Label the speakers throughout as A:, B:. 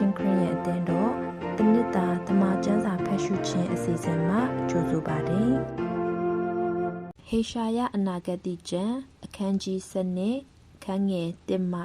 A: ချင်းခရစ်ယာန်အသင်းတော်တနစ်တာဓမ္မကျမ်းစာဖတ်ရှုခြင်းအစီအစဉ်မှာကြိုဆိုပါတယ်။ဟေရှာယအနာဂတ်ကျမ်းအခန်းကြီး7အခန်းငယ်1မှ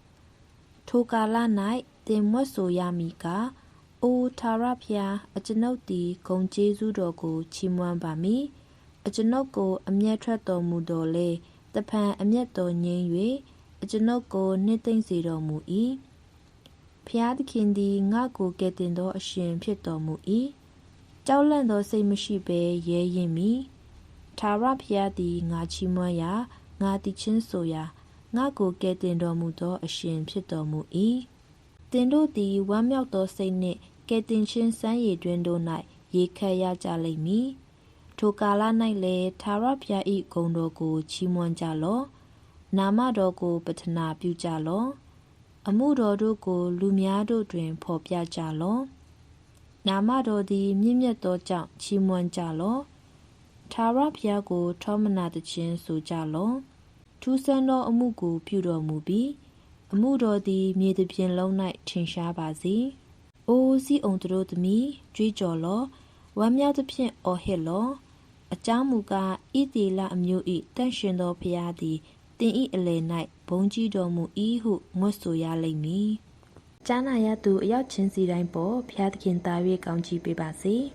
A: 6ထိုကာလ၌သင်မွတ်ဆိုရမည်ကားအိုသာရဖျားအကျွန်ုပ်သည်ဂုံကျေးဇူးတော်ကိုချီးမွမ်းပါမည်အကျွန်ုပ်ကို အမျက်ထွက်တော်မူတော်လေတဖန်အမျက်တော်ညင်း၍အကျွန်ုပ်ကိုနှစ်သိမ့်စေတော်မူ၏ ဖျားသခင်သည်ငါ့ကိုကယ်တင်သော အရှင်ဖြစ်တော်မူ၏ကြောက်လန့်သောစိတ်မရှိဘဲရဲရင်မည်ထာဝရဘုရားသည်ငါချီးမွမ်းရာငါတည်ချင်းဆိုရာငါကိုကယ်တင်တော်မူသော အရှင်ဖြစ်တော်မူ၏တင်တို့သည်ဝမ်းမြောက်သောစိတ်နှင့်ကယ်တင်ခြင်းစမ်းရည်တွင်တို့၌ရေခတ်ရကြလိမ့်မည်ထိုကာလ၌လည်းထာဝရဘုရား၏ဂုဏ်တော်ကိုချီးမွမ်းကြလော့နာမတော်ကိုပတနာပြုကြလော့ အမှုတော်တို့ကို လူများတို့တွင် ဖော်ပြကြလော့နာမတော်သည် မြင့်မြတ်သောကြောင့်ချီးမွမ်းကြလော့ထာဝရဘုရားကို ထောမနာသခြင်းဆိုကြလော့ထူးဆန်းသောအမှုကို ပြုတော်မူပြီးအမှုတော်သည် မြေတစ်ပြင်လုံး၌ထင်ရှားပါစေ။အိုးစီအောင်တို့သမီးကြွေးကြော်လော့ဝမ်းမြောက်သဖြင့်အော်ဟစ်လော့အကြောင်းမူကားဣတိလအမျိုး၏တန့်ရှင်သောဖျားသည်တင်ဤအလယ်၌ ဘုံကြီးတော်မူ၏ဟုငွတ်ဆိုရလိမ့်မည်။ကြားနာရသူအရောက်ချင်းစီတိုင်းပေါ်ဖျားသခင်သား၍ကောင်းချီးပေးပါစေ။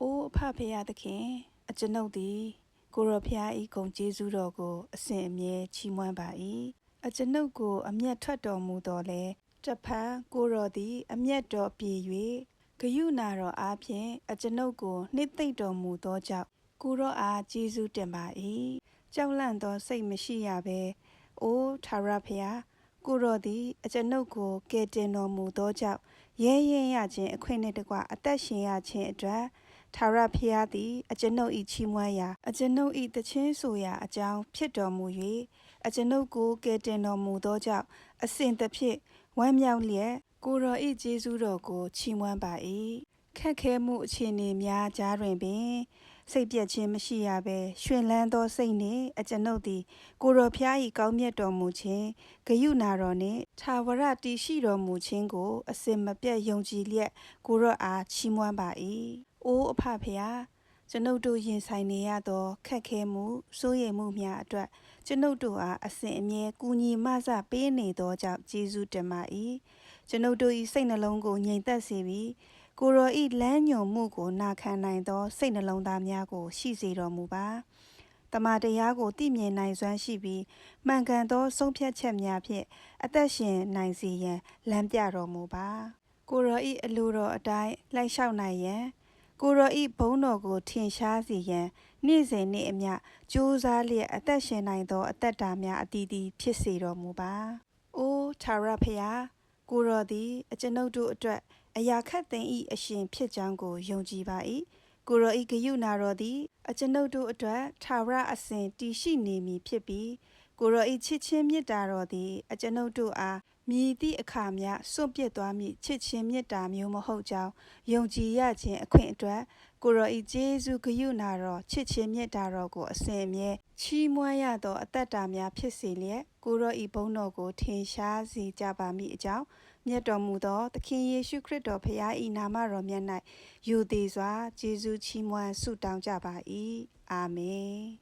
B: အိုးအဖဖရာသခင်အကျွန်ုပ်သည် ကိုရောဖျားဤဂုံကျေးဇူးတော်ကိုအစဉ်အမြဲချီးမွမ်းပါ၏အကျွန်ုပ်ကို အမျက်ထွက်တော်မူတော်လဲတဖန်ကိုရောသည် အမျက်တော်ပြေ၍ဂယုနာတော်အားဖြင့်အကျွန်ုပ်ကိုနှစ်သိမ့်တော်မူသောကြောင့်ကိုရောအားကျေးဇူးတင်ပါ၏ကြောက်လန့်သောစိတ်မရှိရဘဲအိုးထာဝရဖျားကိုရောသည်အကျွန်ုပ်ကိုကယ်တင်တော်မူသောကြောင့်ရဲရင်ရခြင်းအခွင့်နှင့်တကွအသက်ရှင်ရခြင်းအတွက် ထာဝရဖျားသည် အကျွန်ုပ်၏ချီးမွမ်းရာ အကျွန်ုပ်၏တခြင်းဆိုရာအကြောင်းဖြစ်တော်မူ၍အကျွန်ုပ်ကိုကယ်တင်တော်မူသောကြောင့်အစဉ်တစ်ဖြစ်ဝမ်းမြောက်လျက်ကိုတော်၏ကျေးဇူးတော်ကိုချီးမွမ်းပါ၏ခက်ခဲမှုအခြေအနေများကြားတွင်ပင်စိတ်ပြည့်ခြင်းမရှိရဘဲရှင်လန်းသောစိတ်နှင့်အကျွန်ုပ်သည် ကိုတော်ဖျား၏ကောင်းမြတ်တော်မူခြင်းဂယုနာတော်နှင့်သာဝရတည်ရှိတော်မူခြင်းကို အစင်မပြတ်ယုံကြည်လျက်ကိုရောအားချီးမွမ်းပါ၏ အိုးအဖဖရာကျွန်ုပ်တို့ရင်ဆိုင်နေရသောခက်ခဲမှုစိုးရိမ်မှုများအတွက်ကျွန်ုပ်တို့အားအစဉ်အမြဲကူညီမဆပေးနေသောကြောင့်ကျေးဇူးတင်ပါ၏ကျွန်ုပ်တို့၏စိတ်နှလုံးကိုငြိမ်သက်စေပြီးကိုရောဤလမ်းညွန်မှုကိုနာခံနိုင်သောစိတ်နှလုံးသားများကို ရှိစေတော်မူပါတမန်တရားကိုသိမြင်နိုင်စွမ်းရှိပြီးမှန်ကန်သောဆုံးဖြတ်ချက်များဖြင့်အသက်ရှင်နိုင်စေရန်လမ်းပြတော်မူပါကိုရောဤအလိုတော်အတိုင်းလိုက်လျှောက်နိုင်ရန် ကိုရောဤဘုန်းတော်ကိုထင်ရှားစေရန်နေ့စဉ်နေ့အမျှကြိုးစားလျက်အသက်ရှင်နိုင်သော အသက်တာများအသီးသီးဖြစ်စေတော်မူပါ။အိုးထာဝရဖျားကိုရောသည်အကျွန်ုပ်တို့အတွက်အရာခတ်သိမ်းဤအရှင်ဖြစ်ကြောင်းကိုယုံကြည်ပါ၏။ကိုရောဤဂယုနာတော်သည်အကျွန်ုပ်တို့အတွက်ထာဝရအစဉ်တည်ရှိနေမည်ဖြစ်ပြီး ကိုရောဤချစ်ချင်းမေတ္တာတော်သည်အကျွန်ုပ်တို့အားမြည်သည့်အခါမျှစွန့်ပစ်သွားမည့်ချစ်ချင်းမေတ္တာမျိုးမဟုတ်ကြောင်းယုံကြည်ရခြင်းအခွင့်အတွက်ကိုရောဤဂျေဇုဂယုနာတော်ချစ်ချင်းမေတ္တာတော်ကိုအစဉ်အမြဲချီးမွမ်းရသောအသက်တာများဖြစ်စေလျက်ကိုရောဤဘုန်းတော်ကိုထင်ရှားစေကြပါမည်အကြောင်းမြတ်တော်မူသောသခင်ယေရှုခရစ်တော်ဖခင်၏နာမတော်မြတ်၌ယူသေးစွာဂျေဇုချီးမွမ်းဆုတောင်းကြပါ၏အာမင်